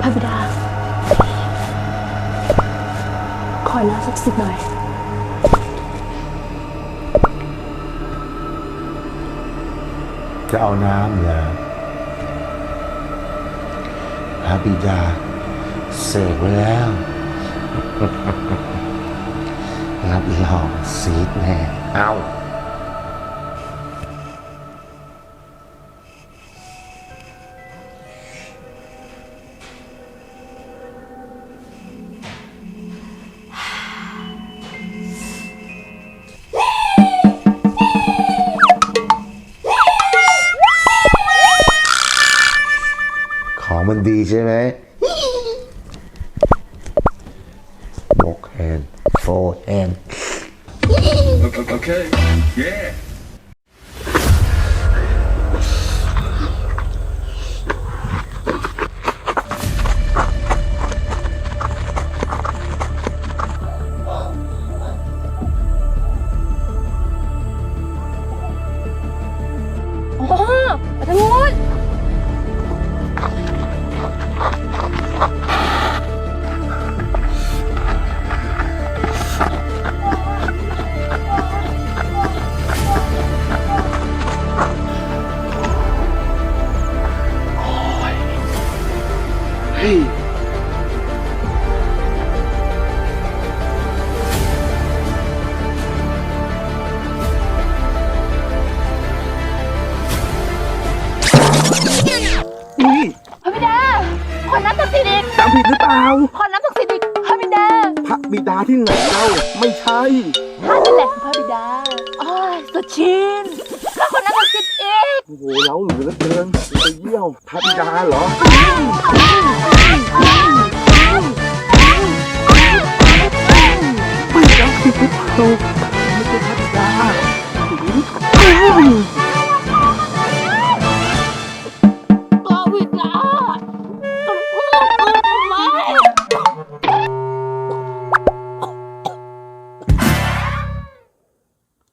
พระบิดาคอยน้ำสักสิบหน่อย จะเอาน้ำเหรอพระบิดา เสกไว้แล้ว รับรองซีดแน่ เอา ของมันดีใช่ไหมบกแฮนโฟแฮน Okay. Yeah. นี่พระบิดาขอน้ำสักสิบอีกจำผิดหรือเปล่าขอน้ำสักสิบอีกพระบิดาพระบิดาที่ไหนเราไม่ใช่ ท่านนั่นแหละคือพระบิดาอ้ายสดชินข้าขอน้ำสักสิบอีก โอ้โหเล้าเหลือเกินไปเยี่ยวพระบิดาเหรอไม่